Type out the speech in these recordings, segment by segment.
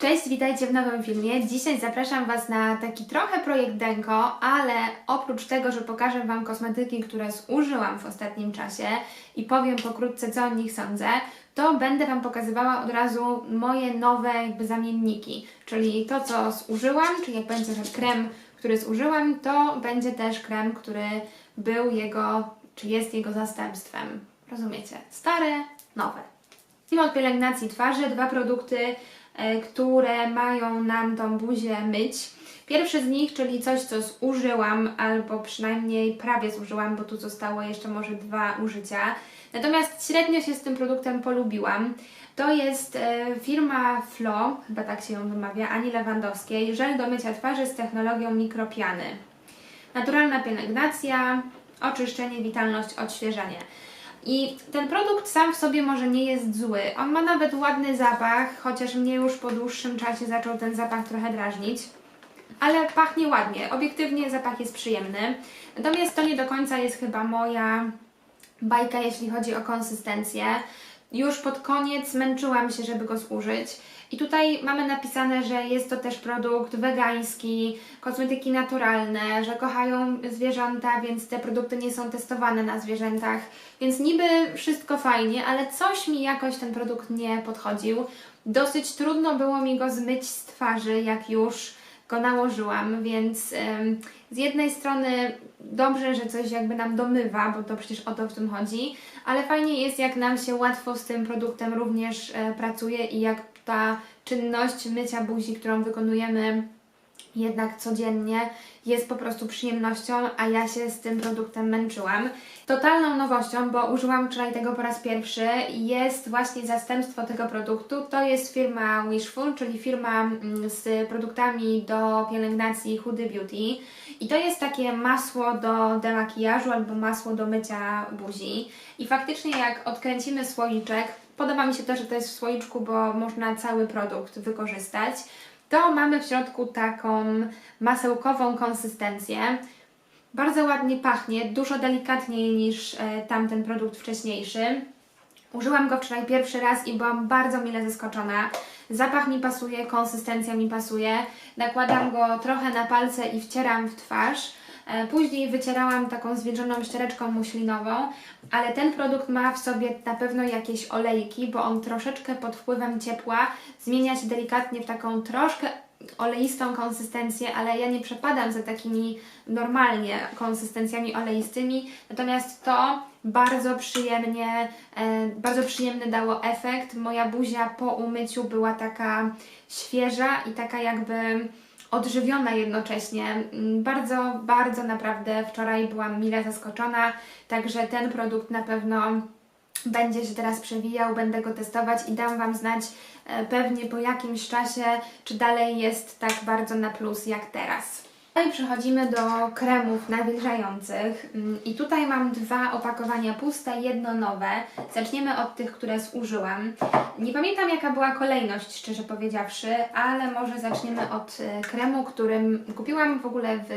Cześć, witajcie w nowym filmie. Dzisiaj zapraszam Was na taki trochę projekt Denko, ale oprócz tego, że pokażę Wam kosmetyki, które zużyłam w ostatnim czasie i powiem pokrótce, co o nich sądzę, to będę Wam pokazywała od razu moje nowe jakby zamienniki, czyli to, co zużyłam, czyli jak będzie ten krem, który zużyłam, to będzie też krem, który był jego, czy jest jego zastępstwem. Rozumiecie? Stare, nowe. Zacznijmy od pielęgnacji twarzy. Dwa produkty, które mają nam tą buzię myć. Pierwszy z nich, czyli coś, co zużyłam, albo przynajmniej prawie zużyłam, bo tu zostało jeszcze może dwa użycia. Natomiast średnio się z tym produktem polubiłam. To jest e, firma Flo, chyba tak się ją wymawia, Ani Lewandowskiej, żel do mycia twarzy z technologią mikropiany. Naturalna pielęgnacja, oczyszczenie, witalność, odświeżanie. I ten produkt sam w sobie może nie jest zły. On ma nawet ładny zapach, chociaż mnie już po dłuższym czasie zaczął ten zapach trochę drażnić. Ale pachnie ładnie. Obiektywnie zapach jest przyjemny. Natomiast to nie do końca jest chyba moja bajka, jeśli chodzi o konsystencję. Już pod koniec męczyłam się, żeby go zużyć. I tutaj mamy napisane, że jest to też produkt wegański, kosmetyki naturalne, że kochają zwierzęta, więc te produkty nie są testowane na zwierzętach. Więc niby wszystko fajnie, ale coś mi jakoś ten produkt nie podchodził. Dosyć trudno było mi go zmyć z twarzy, jak już go nałożyłam, więc ym, z jednej strony dobrze, że coś jakby nam domywa, bo to przecież o to w tym chodzi, ale fajnie jest, jak nam się łatwo z tym produktem również e, pracuje i jak ta czynność mycia buzi, którą wykonujemy jednak codziennie jest po prostu przyjemnością, a ja się z tym produktem męczyłam. Totalną nowością, bo użyłam wczoraj tego po raz pierwszy, jest właśnie zastępstwo tego produktu. To jest firma Wishful, czyli firma mm, z produktami do pielęgnacji Hudy Beauty. I to jest takie masło do demakijażu albo masło do mycia buzi. I faktycznie jak odkręcimy słoiczek, podoba mi się to, że to jest w słoiczku, bo można cały produkt wykorzystać to mamy w środku taką masełkową konsystencję. Bardzo ładnie pachnie, dużo delikatniej niż e, tamten produkt wcześniejszy. Użyłam go wczoraj pierwszy raz i byłam bardzo mile zaskoczona. Zapach mi pasuje, konsystencja mi pasuje. Nakładam go trochę na palce i wcieram w twarz. E, Później wycierałam taką zwilżoną ściereczką muślinową, ale ten produkt ma w sobie na pewno jakieś olejki, bo on troszeczkę pod wpływem ciepła zmienia się delikatnie w taką troszkę oleistą konsystencję, ale ja nie przepadam za takimi normalnie konsystencjami oleistymi, natomiast to bardzo przyjemnie, e, bardzo przyjemny dało efekt. Moja buzia po umyciu była taka świeża i taka jakby odżywiona jednocześnie. Mm, Bardzo, bardzo naprawdę wczoraj byłam mile zaskoczona, także ten produkt na pewno będzie się teraz przewijał, będę go testować i dam Wam znać e, pewnie po jakimś czasie, czy dalej jest tak bardzo na plus jak teraz. Tutaj przechodzimy do kremów nawilżających Mm, i tutaj mam dwa opakowania puste, jedno nowe. Zaczniemy od tych, które zużyłam. Nie pamiętam jaka była kolejność, szczerze powiedziawszy, ale może zaczniemy od e, kremu, którym kupiłam w ogóle w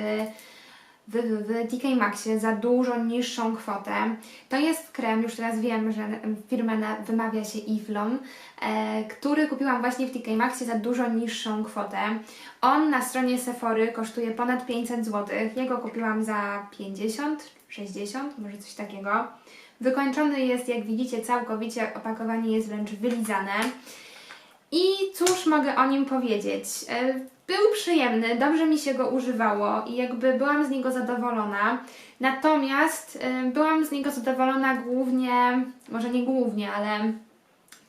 w, w TK Maxie za dużo niższą kwotę. To jest krem, już teraz wiem, że firma na, wymawia się Ivlon, e, który kupiłam właśnie w TK Maxie za dużo niższą kwotę. On na stronie Sephory kosztuje ponad 500 zł. Ja go kupiłam za 50, 60, może coś takiego. Wykończony jest, jak widzicie, całkowicie, opakowanie jest wręcz wylizane. I cóż mogę o nim powiedzieć? Był przyjemny, dobrze mi się go używało i jakby byłam z niego zadowolona. Natomiast e, byłam z niego zadowolona głównie, może nie głównie, ale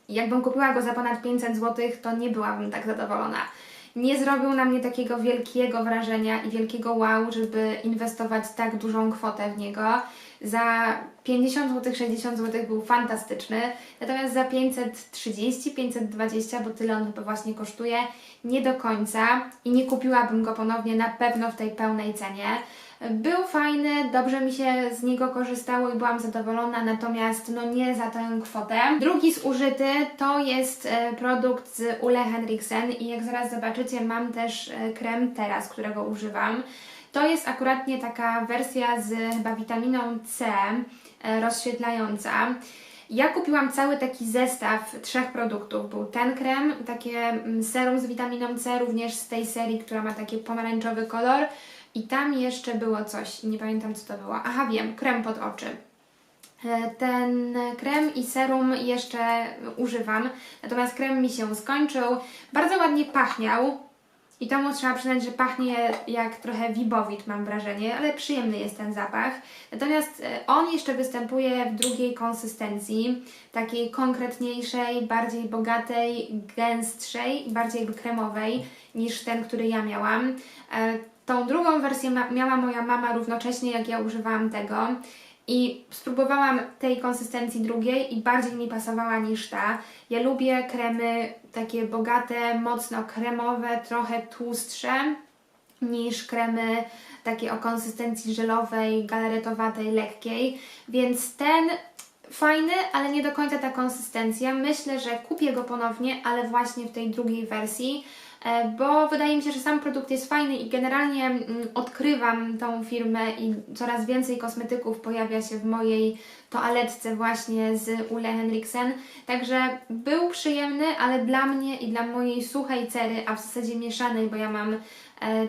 jakbym kupiła go za ponad 500 zł, to nie byłabym tak zadowolona. Nie zrobił na mnie takiego wielkiego wrażenia i wielkiego wow, żeby inwestować tak dużą kwotę w niego. Za 50 zł, 60 zł był fantastyczny, natomiast za 530, 520, bo tyle on chyba właśnie kosztuje, nie do końca i nie kupiłabym go ponownie na pewno w tej pełnej cenie. Był fajny, dobrze mi się z niego korzystało i byłam zadowolona, natomiast no nie za tę kwotę. Drugi zużyty to jest e, produkt z Ule Henriksen i jak zaraz zobaczycie mam też e, krem teraz, którego używam. To jest akuratnie taka wersja z chyba witaminą C e, rozświetlająca. Ja kupiłam cały taki zestaw trzech produktów. Był ten krem, takie mm, serum z witaminą C, również z tej serii, która ma taki pomarańczowy kolor. I tam jeszcze było coś, nie pamiętam co to było. Aha, wiem, krem pod oczy. E, Ten krem i serum jeszcze używam, natomiast krem mi się skończył. Bardzo ładnie pachniał. I to mu trzeba przyznać, że pachnie jak trochę wibowit, mam wrażenie, ale przyjemny jest ten zapach. Natomiast e, on jeszcze występuje w drugiej konsystencji, takiej konkretniejszej, bardziej bogatej, gęstszej, bardziej kremowej niż ten, który ja miałam. E, Tą drugą wersję ma miała moja mama równocześnie, jak ja używałam tego. I spróbowałam tej konsystencji drugiej i bardziej mi pasowała niż ta. Ja lubię kremy takie bogate, mocno kremowe, trochę tłustsze niż kremy takie o konsystencji żelowej, galaretowatej, lekkiej. Więc ten fajny, ale nie do końca ta konsystencja. Myślę, że kupię go ponownie, ale właśnie w tej drugiej wersji bo wydaje mi się, że sam produkt jest fajny i generalnie mm, odkrywam tą firmę i coraz więcej kosmetyków pojawia się w mojej toaletce właśnie z Ule Henriksen. Także był przyjemny, ale dla mnie i dla mojej suchej cery, a w zasadzie mieszanej, bo ja mam e,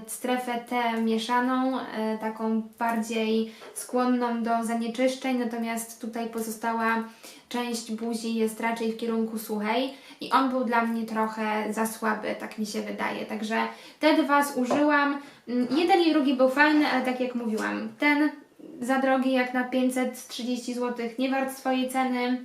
strefę T mieszaną, e, taką bardziej skłonną do zanieczyszczeń, natomiast tutaj pozostała część buzi jest raczej w kierunku suchej i on był dla mnie trochę za słaby, tak mi się wydaje. Także te dwa zużyłam. Mm, Jeden i drugi był fajny, ale tak jak mówiłam, ten za drogi jak na 530 zł, nie wart swojej ceny.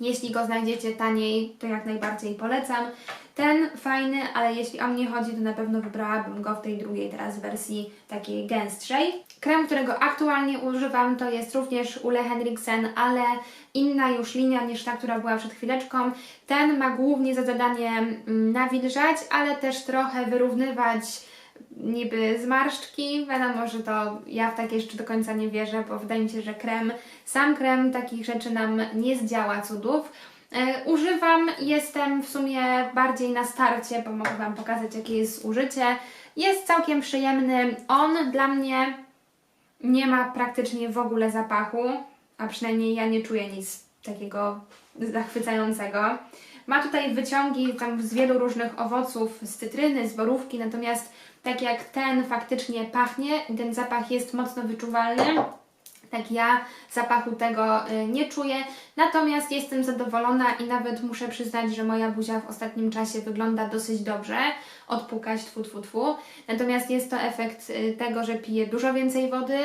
Jeśli go znajdziecie taniej, to jak najbardziej polecam. Ten fajny, ale jeśli o mnie chodzi, to na pewno wybrałabym go w tej drugiej teraz wersji takiej gęstszej. Krem, którego aktualnie używam, to jest również Ule Henriksen, ale inna już linia niż ta, która była przed chwileczką. Ten ma głównie za zadanie mm, nawilżać, ale też trochę wyrównywać niby zmarszczki. Wiadomo, że to ja w takie jeszcze do końca nie wierzę, bo wydaje mi się, że krem, sam krem takich rzeczy nam nie zdziała cudów. E, używam, jestem w sumie bardziej na starcie, bo mogę Wam pokazać, jakie jest użycie. Jest całkiem przyjemny. On dla mnie nie ma praktycznie w ogóle zapachu, a przynajmniej ja nie czuję nic takiego zachwycającego. Ma tutaj wyciągi tam z wielu różnych owoców, z cytryny, z borówki, natomiast tak jak ten faktycznie pachnie, ten zapach jest mocno wyczuwalny. Tak ja zapachu tego y, nie czuję, natomiast jestem zadowolona i nawet muszę przyznać, że moja buzia w ostatnim czasie wygląda dosyć dobrze, odpukać tfu tfu tfu. Natomiast jest to efekt y, tego, że piję dużo więcej wody,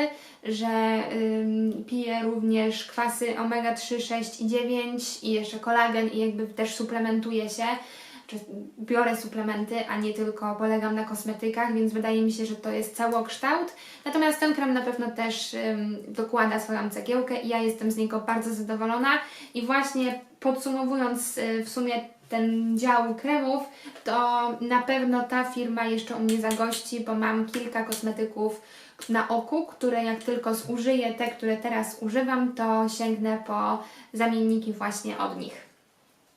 że ym, piję również kwasy omega 3, 6 i 9 i jeszcze kolagen i jakby też suplementuję się biorę suplementy, a nie tylko polegam na kosmetykach, więc wydaje mi się, że to jest całokształt. Natomiast ten krem na pewno też ym, dokłada swoją cegiełkę i ja jestem z niego bardzo zadowolona. I właśnie podsumowując y, w sumie ten dział kremów, to na pewno ta firma jeszcze u mnie zagości, bo mam kilka kosmetyków na oku, które jak tylko zużyję, te, które teraz używam, to sięgnę po zamienniki właśnie od nich.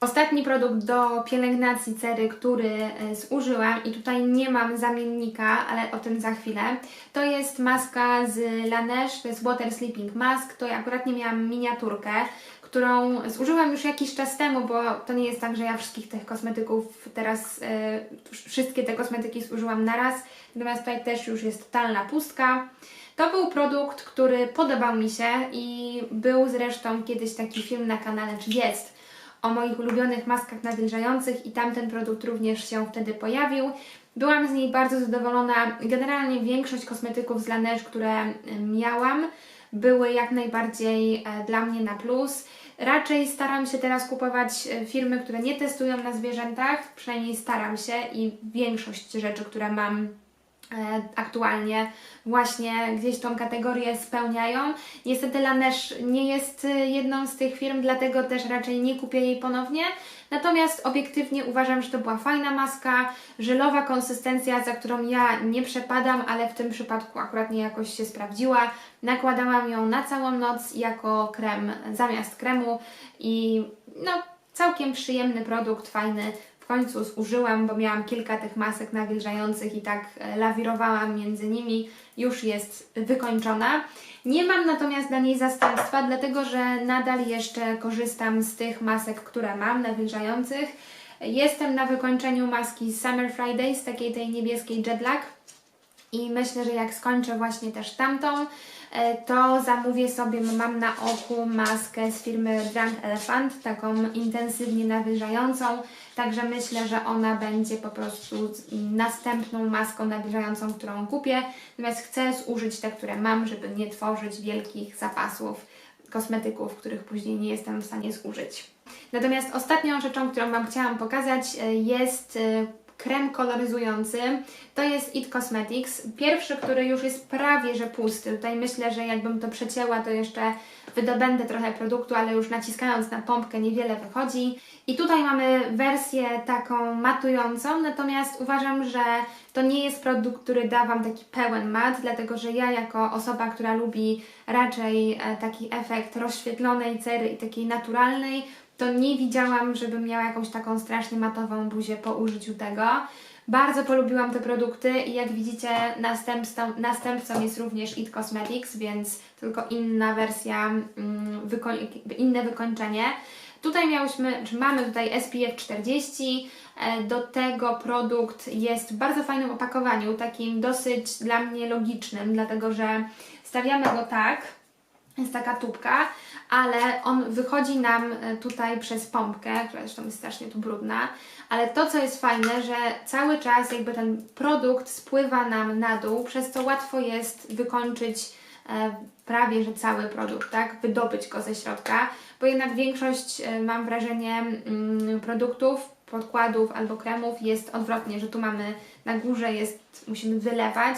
Ostatni produkt do pielęgnacji cery, który e, zużyłam i tutaj nie mam zamiennika, ale o tym za chwilę, to jest maska z Laneige, to jest Water Sleeping Mask, to ja akurat nie miałam miniaturkę, którą zużyłam już jakiś czas temu, bo to nie jest tak, że ja wszystkich tych kosmetyków teraz, e, wszystkie te kosmetyki zużyłam naraz, natomiast tutaj też już jest totalna pustka. To był produkt, który podobał mi się i był zresztą kiedyś taki film na kanale, czy jest, o moich ulubionych maskach nawilżających i tamten produkt również się wtedy pojawił. Byłam z niej bardzo zadowolona. Generalnie większość kosmetyków z Laneige, które miałam, były jak najbardziej e, dla mnie na plus. Raczej staram się teraz kupować e, firmy, które nie testują na zwierzętach, przynajmniej staram się i większość rzeczy, które mam aktualnie właśnie gdzieś tą kategorię spełniają. Niestety Laneige nie jest y, jedną z tych firm, dlatego też raczej nie kupię jej ponownie. Natomiast obiektywnie uważam, że to była fajna maska, żelowa konsystencja, za którą ja nie przepadam, ale w tym przypadku akurat nie jakoś się sprawdziła. Nakładałam ją na całą noc jako krem zamiast kremu i no całkiem przyjemny produkt, fajny, końcu zużyłam, bo miałam kilka tych masek nawilżających i tak e, lawirowałam między nimi, już jest wykończona. Nie mam natomiast dla niej zastępstwa, dlatego że nadal jeszcze korzystam z tych masek, które mam, nawilżających. Jestem na wykończeniu maski Summer Fridays, takiej tej niebieskiej Jetlag i myślę, że jak skończę właśnie też tamtą, e, to zamówię sobie, mam na oku maskę z firmy Drunk Elephant, taką intensywnie nawilżającą, także myślę, że ona będzie po prostu następną maską nawilżającą, którą kupię, natomiast chcę zużyć te, które mam, żeby nie tworzyć wielkich zapasów kosmetyków, których później nie jestem w stanie zużyć. Natomiast ostatnią rzeczą, którą Wam chciałam pokazać e, jest e, krem koloryzujący. To jest It Cosmetics. Pierwszy, który już jest prawie że pusty. Tutaj myślę, że jakbym to przecięła, to jeszcze wydobędę trochę produktu, ale już naciskając na pompkę niewiele wychodzi. I tutaj mamy wersję taką matującą, natomiast uważam, że to nie jest produkt, który da Wam taki pełen mat, dlatego że ja jako osoba, która lubi raczej e, taki efekt rozświetlonej cery i takiej naturalnej, to nie widziałam, żebym miała jakąś taką strasznie matową buzię po użyciu tego. Bardzo polubiłam te produkty i jak widzicie następcą, następcą jest również It Cosmetics, więc tylko inna wersja, mm, inne wykończenie. Tutaj miałyśmy, czy mamy tutaj SPF 40, e, do tego produkt jest w bardzo fajnym opakowaniu, takim dosyć dla mnie logicznym, dlatego że stawiamy go tak, jest taka tubka, ale on wychodzi nam e, tutaj przez pompkę, która zresztą jest strasznie tu brudna, ale to co jest fajne, że cały czas jakby ten produkt spływa nam na dół, przez co łatwo jest wykończyć e, prawie że cały produkt, tak? Wydobyć go ze środka, bo jednak większość, e, mam wrażenie, mm, produktów, podkładów albo kremów jest odwrotnie, że tu mamy na górze jest, musimy wylewać,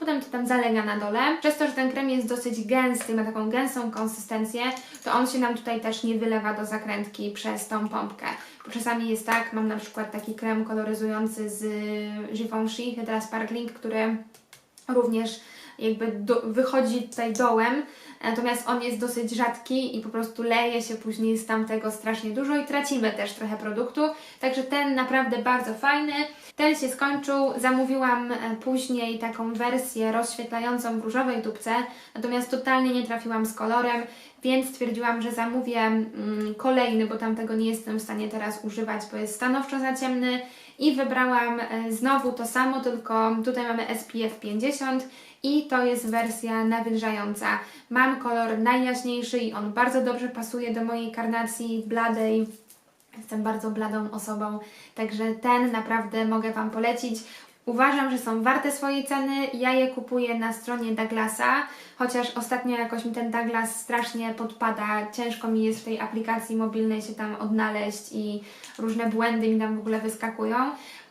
Potem to tam zalega na dole. Przez to, że ten krem jest dosyć gęsty, ma taką gęstą konsystencję, to on się nam tutaj też nie wylewa do zakrętki przez tą pompkę. Bo czasami jest tak, mam na przykład taki krem koloryzujący z Givenchy Hydra Sparkling, który również jakby do, wychodzi tutaj dołem, natomiast on jest dosyć rzadki i po prostu leje się później z tamtego strasznie dużo i tracimy też trochę produktu, także ten naprawdę bardzo fajny. Ten się skończył, zamówiłam e, później taką wersję rozświetlającą w różowej tubce, natomiast totalnie nie trafiłam z kolorem, więc stwierdziłam, że zamówię mm, kolejny, bo tamtego nie jestem w stanie teraz używać, bo jest stanowczo za ciemny i wybrałam e, znowu to samo, tylko tutaj mamy SPF 50 i to jest wersja nawilżająca. Mam kolor najjaśniejszy i on bardzo dobrze pasuje do mojej karnacji bladej. Jestem bardzo bladą osobą, także ten naprawdę mogę Wam polecić. Uważam, że są warte swojej ceny. Ja je kupuję na stronie Douglasa, chociaż ostatnio jakoś mi ten Douglas strasznie podpada. Ciężko mi jest w tej aplikacji mobilnej się tam odnaleźć i różne błędy mi tam w ogóle wyskakują.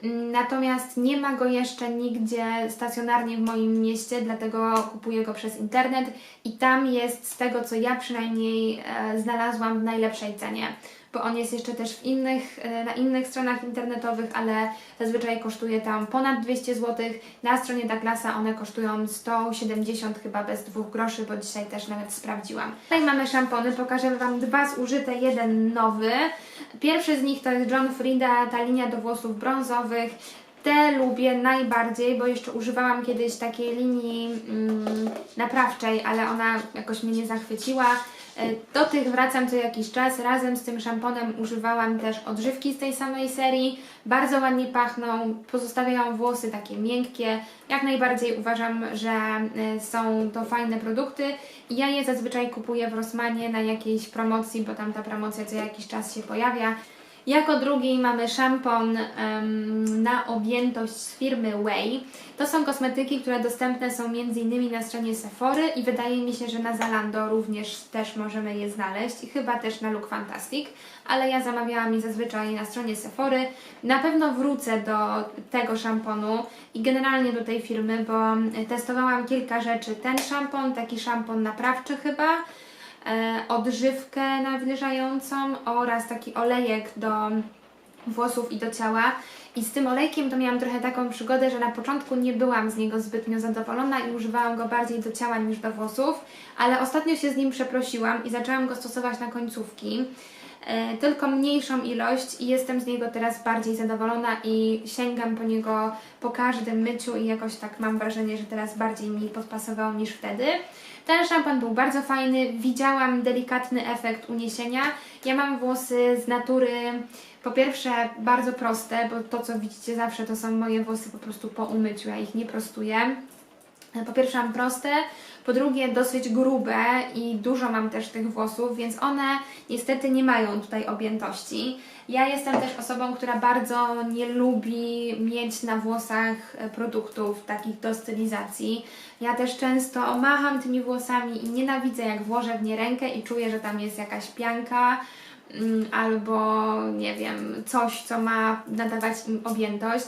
Mm, Natomiast nie ma go jeszcze nigdzie stacjonarnie w moim mieście, dlatego kupuję go przez internet i tam jest z tego, co ja przynajmniej e, znalazłam w najlepszej cenie bo on jest jeszcze też w innych, e, na innych stronach internetowych, ale zazwyczaj kosztuje tam ponad 200 zł. Na stronie Douglasa one kosztują 170 chyba bez dwóch groszy, bo dzisiaj też nawet sprawdziłam. Tutaj mamy szampony, pokażę Wam dwa zużyte, jeden nowy. Pierwszy z nich to jest John Frieda, ta linia do włosów brązowych. Te lubię najbardziej, bo jeszcze używałam kiedyś takiej linii mm, naprawczej, ale ona jakoś mnie nie zachwyciła. E, Do tych wracam co jakiś czas. Razem z tym szamponem używałam też odżywki z tej samej serii. Bardzo ładnie pachną, pozostawiają włosy takie miękkie. Jak najbardziej uważam, że e, są to fajne produkty. Ja je zazwyczaj kupuję w Rossmanie na jakiejś promocji, bo tam ta promocja co jakiś czas się pojawia. Jako drugi mamy szampon em, na objętość z firmy Way. To są kosmetyki, które dostępne są m.in. na stronie Sephory i wydaje mi się, że na Zalando również też możemy je znaleźć i chyba też na Look Fantastic, ale ja zamawiałam je zazwyczaj na stronie Sephory. Na pewno wrócę do tego szamponu i generalnie do tej firmy, bo testowałam kilka rzeczy. Ten szampon, taki szampon naprawczy chyba, odżywkę nawilżającą oraz taki olejek do włosów i do ciała. I z tym olejkiem to miałam trochę taką przygodę, że na początku nie byłam z niego zbytnio zadowolona i używałam go bardziej do ciała niż do włosów, ale ostatnio się z nim przeprosiłam i zaczęłam go stosować na końcówki. e, tylko mniejszą ilość i jestem z niego teraz bardziej zadowolona i sięgam po niego po każdym myciu i jakoś tak mam wrażenie, że teraz bardziej mi podpasował niż wtedy. Ten szampan był bardzo fajny, widziałam delikatny efekt uniesienia. Ja mam włosy z natury po pierwsze bardzo proste, bo to co widzicie zawsze to są moje włosy po prostu po umyciu, ja ich nie prostuję. Po pierwsze mam proste, po drugie dosyć grube i dużo mam też tych włosów, więc one niestety nie mają tutaj objętości. Ja jestem też osobą, która bardzo nie lubi mieć na włosach e, produktów takich do stylizacji. Ja też często macham tymi włosami i nienawidzę jak włożę w nie rękę i czuję, że tam jest jakaś pianka mm, albo nie wiem, coś, co ma nadawać im objętość.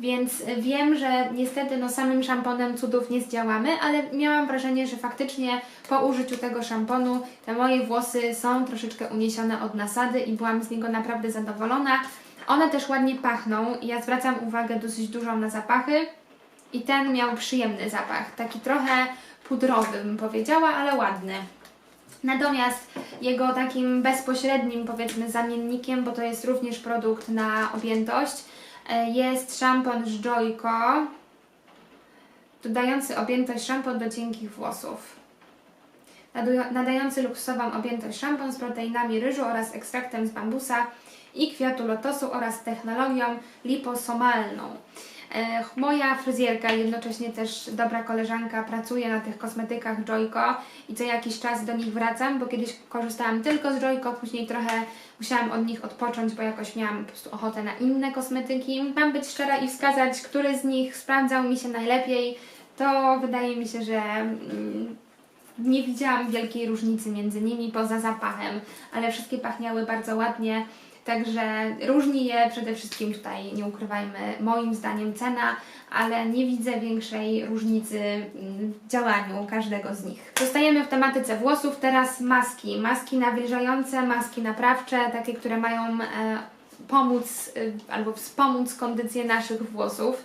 Więc wiem, że niestety no, samym szamponem cudów nie zdziałamy, ale miałam wrażenie, że faktycznie po użyciu tego szamponu te moje włosy są troszeczkę uniesione od nasady i byłam z niego naprawdę zadowolona. One też ładnie pachną ja zwracam uwagę dosyć dużą na zapachy i ten miał przyjemny zapach, taki trochę pudrowy bym powiedziała, ale ładny. Natomiast jego takim bezpośrednim, powiedzmy, zamiennikiem, bo to jest również produkt na objętość, jest szampon z Joyko, dodający objętość szampon do cienkich włosów. Nadający luksusową objętość szampon z proteinami ryżu oraz ekstraktem z bambusa i kwiatu lotosu oraz technologią liposomalną. E, Moja fryzjerka, jednocześnie też dobra koleżanka, pracuje na tych kosmetykach Joyko i co jakiś czas do nich wracam, bo kiedyś korzystałam tylko z Joyko, później trochę musiałam od nich odpocząć, bo jakoś miałam po prostu ochotę na inne kosmetyki. Mam być szczera i wskazać, który z nich sprawdzał mi się najlepiej, to wydaje mi się, że mm, nie widziałam wielkiej różnicy między nimi poza zapachem, ale wszystkie pachniały bardzo ładnie. Także różni je przede wszystkim tutaj, nie ukrywajmy, moim zdaniem cena, ale nie widzę większej różnicy w działaniu każdego z nich. Zostajemy w tematyce włosów, teraz maski. Maski nawilżające, maski naprawcze, takie, które mają e, pomóc e, albo wspomóc kondycję naszych włosów.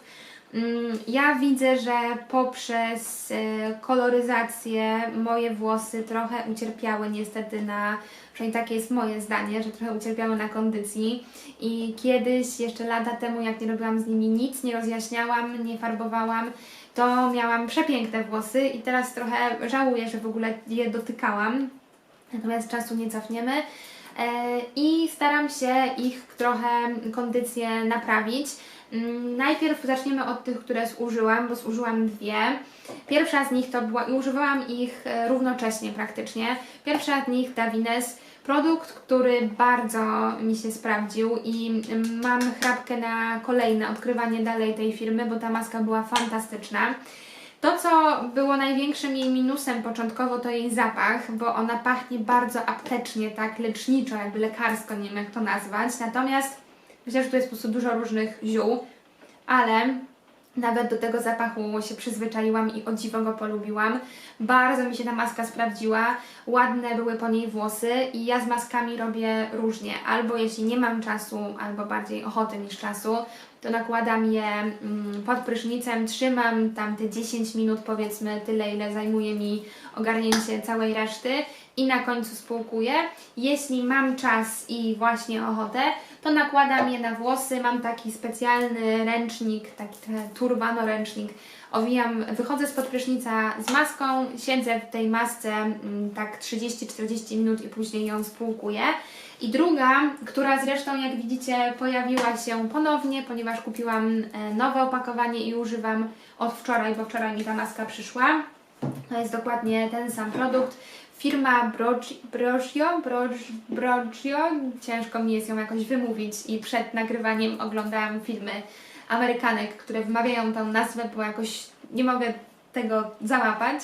Mm, Ja widzę, że poprzez e, koloryzację moje włosy trochę ucierpiały niestety na, przynajmniej takie jest moje zdanie, że trochę ucierpiały na kondycji i kiedyś, jeszcze lata temu, jak nie robiłam z nimi nic, nie rozjaśniałam, nie farbowałam, to miałam przepiękne włosy i teraz trochę żałuję, że w ogóle je dotykałam, natomiast czasu nie cofniemy. E, I staram się ich trochę kondycję naprawić. Mm, Najpierw zaczniemy od tych, które zużyłam, bo zużyłam dwie. Pierwsza z nich to była, i używałam ich e, równocześnie praktycznie. Pierwsza z nich Davines, produkt, który bardzo mi się sprawdził i mm, mam chrapkę na kolejne odkrywanie dalej tej firmy, bo ta maska była fantastyczna. To, co było największym jej minusem początkowo, to jej zapach, bo ona pachnie bardzo aptecznie, tak leczniczo, jakby lekarsko, nie wiem jak to nazwać. Natomiast myślę, że tu jest po prostu dużo różnych ziół, ale nawet do tego zapachu się przyzwyczaiłam i o dziwo go polubiłam. Bardzo mi się ta maska sprawdziła, ładne były po niej włosy i ja z maskami robię różnie. Albo jeśli nie mam czasu, albo bardziej ochoty niż czasu, to nakładam je mm, pod prysznicem, trzymam tam te 10 minut powiedzmy, tyle ile zajmuje mi ogarnięcie całej reszty i na końcu spółkuję. Jeśli mam czas i właśnie ochotę, to nakładam je na włosy. Mam taki specjalny ręcznik, taki turbanoręcznik. Owijam, wychodzę spod prysznica z maską, siedzę w tej masce mm, tak 30-40 minut i później ją spółkuję. I druga, która zresztą jak widzicie pojawiła się ponownie, ponieważ kupiłam e, nowe opakowanie i używam od wczoraj, bo wczoraj mi ta maska przyszła. To jest dokładnie ten sam produkt. Firma Brog- Brogio, ciężko mi jest ją jakoś wymówić i przed nagrywaniem oglądałam filmy Amerykanek, które wymawiają tą nazwę, bo jakoś nie mogę tego załapać,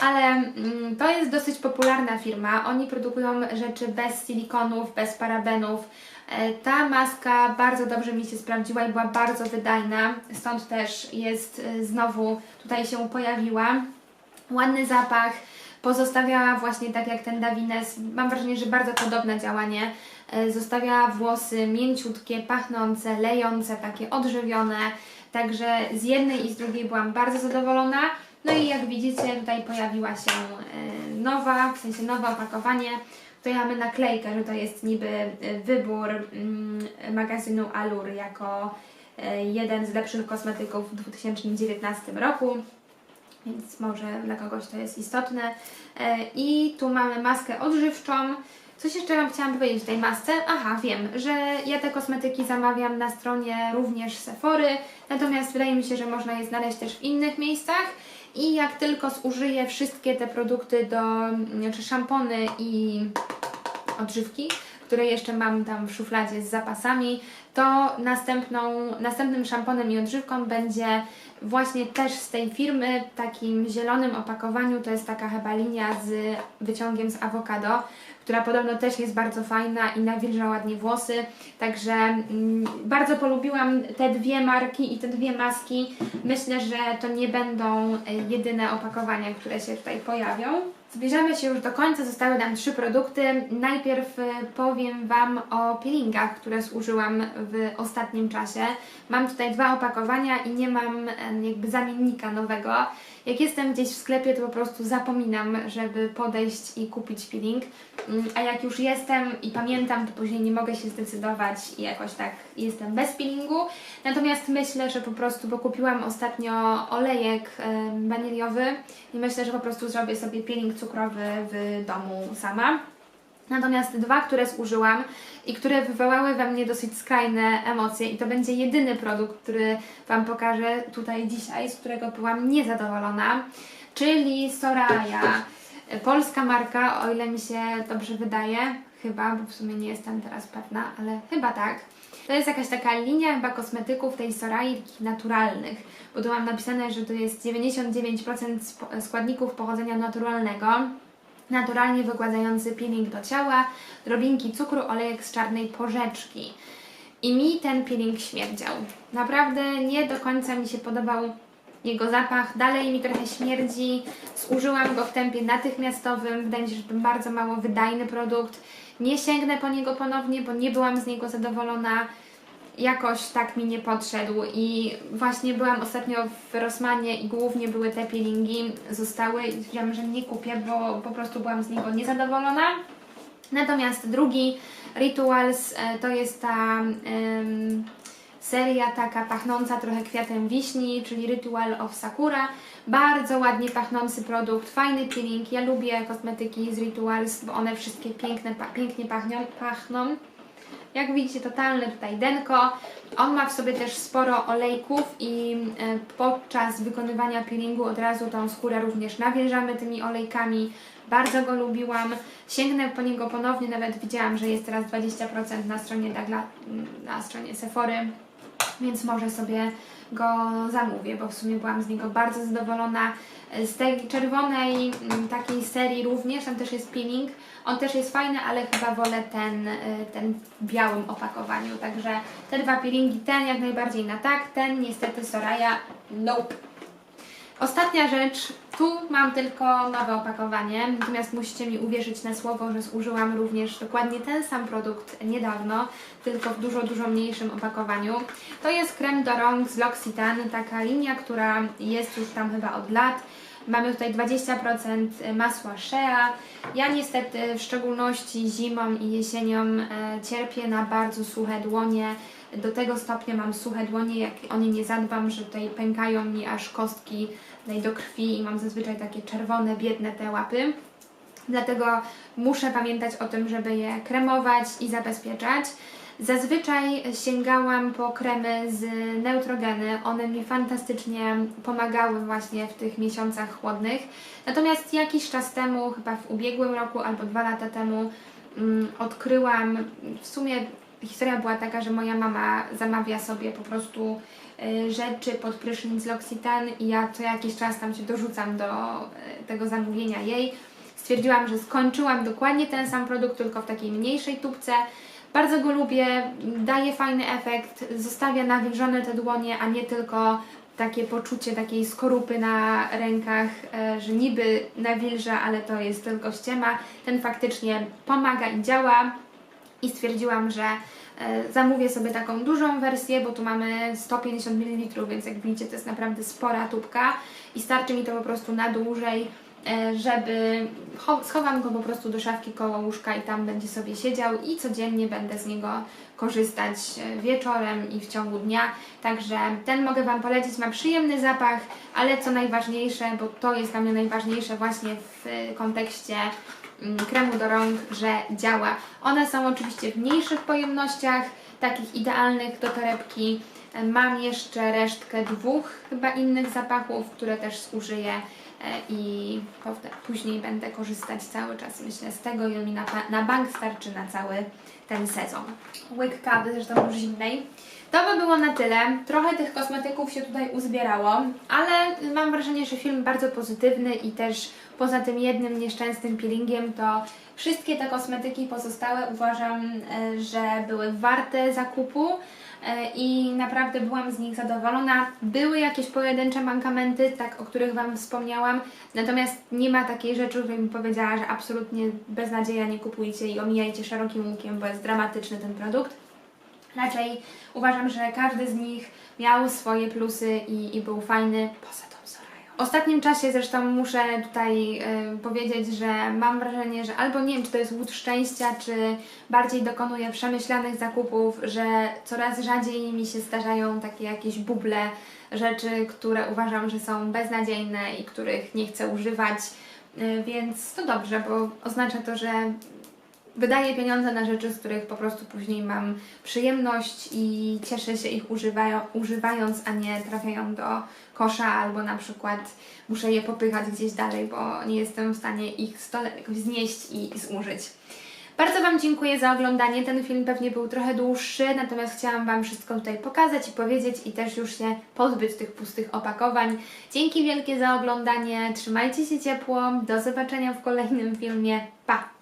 ale mm, to jest dosyć popularna firma. Oni produkują rzeczy bez silikonów, bez parabenów. E, Ta maska bardzo dobrze mi się sprawdziła i była bardzo wydajna, stąd też jest e, znowu tutaj się pojawiła. Ładny zapach, pozostawiała właśnie tak jak ten Davines, mam wrażenie, że bardzo podobne działanie. E, Zostawiała włosy mięciutkie, pachnące, lejące, takie odżywione. Także z jednej i z drugiej byłam bardzo zadowolona. No i jak widzicie, tutaj pojawiła się e, nowa, w sensie nowe opakowanie, tutaj mamy naklejkę, że to jest niby y, wybór mm, magazynu Allure jako jeden z lepszych kosmetyków w 2019 roku więc może dla kogoś to jest istotne. E, I tu mamy maskę odżywczą. Coś jeszcze Wam chciałam powiedzieć o tej masce? Aha, wiem, że ja te kosmetyki zamawiam na stronie również Sephory, natomiast wydaje mi się, że można je znaleźć też w innych miejscach. I jak tylko zużyję wszystkie te produkty do, czy szampony i odżywki, które jeszcze mam tam w szufladzie z zapasami, to następną, następnym szamponem i odżywką będzie właśnie też z tej firmy, w takim zielonym opakowaniu, to jest taka chyba linia z wyciągiem z awokado, która podobno też jest bardzo fajna i nawilża ładnie włosy, także mm, bardzo polubiłam te dwie marki i te dwie maski. Myślę, że to nie będą e, jedyne opakowania, które się tutaj pojawią. Zbliżamy się już do końca, zostały nam trzy produkty. Najpierw e, powiem Wam o peelingach, które zużyłam w ostatnim czasie. Mam tutaj dwa opakowania i nie mam jakby zamiennika nowego. Jak jestem gdzieś w sklepie, to po prostu zapominam, żeby podejść i kupić peeling. Mm, A jak już jestem i pamiętam, to później nie mogę się zdecydować i jakoś tak jestem bez peelingu. Natomiast myślę, że po prostu, bo kupiłam ostatnio olejek waniliowy i myślę, że po prostu zrobię sobie peeling cukrowy w domu sama. Natomiast dwa, które zużyłam i które wywołały we mnie dosyć skrajne emocje, i to będzie jedyny produkt, który Wam pokażę tutaj dzisiaj, z którego byłam niezadowolona, czyli Soraya. Polska marka, o ile mi się dobrze wydaje, chyba, bo w sumie nie jestem teraz pewna, ale chyba tak. To jest jakaś taka linia chyba kosmetyków tej Sorai takich naturalnych, bo tu mam napisane, że to jest 99% sp- składników pochodzenia naturalnego naturalnie wygładzający peeling do ciała, drobinki cukru, olejek z czarnej porzeczki. I mi ten peeling śmierdział. Naprawdę nie do końca mi się podobał jego zapach. Dalej mi trochę śmierdzi. Zużyłam go w tempie natychmiastowym. Wydaje mi się, że to bardzo mało wydajny produkt. Nie sięgnę po niego ponownie, bo nie byłam z niego zadowolona jakoś tak mi nie podszedł i właśnie byłam ostatnio w Rossmanie i głównie były te peelingi, zostały i stwierdziłam, że nie kupię, bo po prostu byłam z niego niezadowolona. Natomiast drugi Rituals e, to jest ta seria taka pachnąca trochę kwiatem wiśni, czyli Ritual of Sakura. Bardzo ładnie pachnący produkt, fajny peeling. Ja lubię kosmetyki z Rituals, bo one wszystkie piękne, pięknie pachnią, pachną. Jak widzicie, totalne tutaj denko. On ma w sobie też sporo olejków i e, podczas wykonywania peelingu od razu tą skórę również nawilżamy tymi olejkami. Bardzo go lubiłam. Sięgnę po niego ponownie, nawet widziałam, że jest teraz 20% na stronie na stronie Sephory, więc może sobie go zamówię, bo w sumie byłam z niego bardzo zadowolona. Z tej czerwonej mm, takiej serii również, tam też jest peeling. On też jest fajny, ale chyba wolę ten, y, ten w białym opakowaniu. Także te dwa peelingi, ten jak najbardziej na tak, ten niestety Soraya nope. Ostatnia rzecz, tu mam tylko nowe opakowanie, natomiast musicie mi uwierzyć na słowo, że zużyłam również dokładnie ten sam produkt niedawno, tylko w dużo, dużo mniejszym opakowaniu. To jest krem do rąk z L'Occitane, taka linia, która jest już tam chyba od lat. Mamy tutaj 20% masła shea. Ja niestety w szczególności zimą i jesienią e, cierpię na bardzo suche dłonie. Do tego stopnia mam suche dłonie, jak o nie nie zadbam, że tutaj pękają mi aż kostki do krwi i mam zazwyczaj takie czerwone, biedne te łapy. Dlatego muszę pamiętać o tym, żeby je kremować i zabezpieczać. Zazwyczaj sięgałam po kremy z Neutrogeny. One mi fantastycznie pomagały właśnie w tych miesiącach chłodnych. Natomiast jakiś czas temu, chyba w ubiegłym roku albo dwa lata temu, mm, odkryłam, w sumie historia była taka, że moja mama zamawia sobie po prostu y, rzeczy pod prysznic L'Occitane i ja co jakiś czas tam się dorzucam do y, tego zamówienia jej. Stwierdziłam, że skończyłam dokładnie ten sam produkt, tylko w takiej mniejszej tubce. Bardzo go lubię, daje fajny efekt, zostawia nawilżone te dłonie, a nie tylko takie poczucie takiej skorupy na rękach, e, że niby nawilża, ale to jest tylko ściema. Ten faktycznie pomaga i działa. I stwierdziłam, że e, zamówię sobie taką dużą wersję, bo tu mamy 150 ml, więc jak widzicie to jest naprawdę spora tubka. I starczy mi to po prostu na dłużej żeby cho- schowam go po prostu do szafki koło łóżka i tam będzie sobie siedział i codziennie będę z niego korzystać e, wieczorem i w ciągu dnia. Także ten mogę Wam polecić, ma przyjemny zapach, ale co najważniejsze, bo to jest dla mnie najważniejsze właśnie w e, kontekście mm, kremu do rąk, że działa. One są oczywiście w mniejszych pojemnościach, takich idealnych do torebki. E, Mam jeszcze resztkę dwóch chyba innych zapachów, które też zużyję e, i powte- później będę korzystać cały czas, myślę, z tego i on mi na, na bank starczy na cały ten sezon. Łyk kawy, zresztą już zimnej. To by było na tyle. Trochę tych kosmetyków się tutaj uzbierało, ale mam wrażenie, że film bardzo pozytywny i też poza tym jednym nieszczęsnym peelingiem, to wszystkie te kosmetyki pozostałe uważam, e, że były warte zakupu e, i naprawdę byłam z nich zadowolona. Były jakieś pojedyncze mankamenty, tak o których Wam wspomniałam, natomiast nie ma takiej rzeczy, której powiedziała, że absolutnie beznadzieja nie kupujcie i omijajcie szerokim łukiem, bo jest dramatyczny ten produkt. Raczej uważam, że każdy z nich miał swoje plusy i, i był fajny, poza. W ostatnim czasie zresztą muszę tutaj y, powiedzieć, że mam wrażenie, że albo nie wiem, czy to jest łód szczęścia, czy bardziej dokonuję przemyślanych zakupów, że coraz rzadziej mi się zdarzają takie jakieś buble rzeczy, które uważam, że są beznadziejne i których nie chcę używać. Y, Więc to dobrze, bo oznacza to, że wydaję pieniądze na rzeczy, z których po prostu później mam przyjemność i cieszę się ich używają, używając, a nie trafiają do kosza albo na przykład muszę je popychać gdzieś dalej, bo nie jestem w stanie ich stole jakoś znieść i, i zużyć. Bardzo Wam dziękuję za oglądanie. Ten film pewnie był trochę dłuższy, natomiast chciałam Wam wszystko tutaj pokazać i powiedzieć i też już się pozbyć tych pustych opakowań. Dzięki wielkie za oglądanie. Trzymajcie się ciepło. Do zobaczenia w kolejnym filmie. Pa!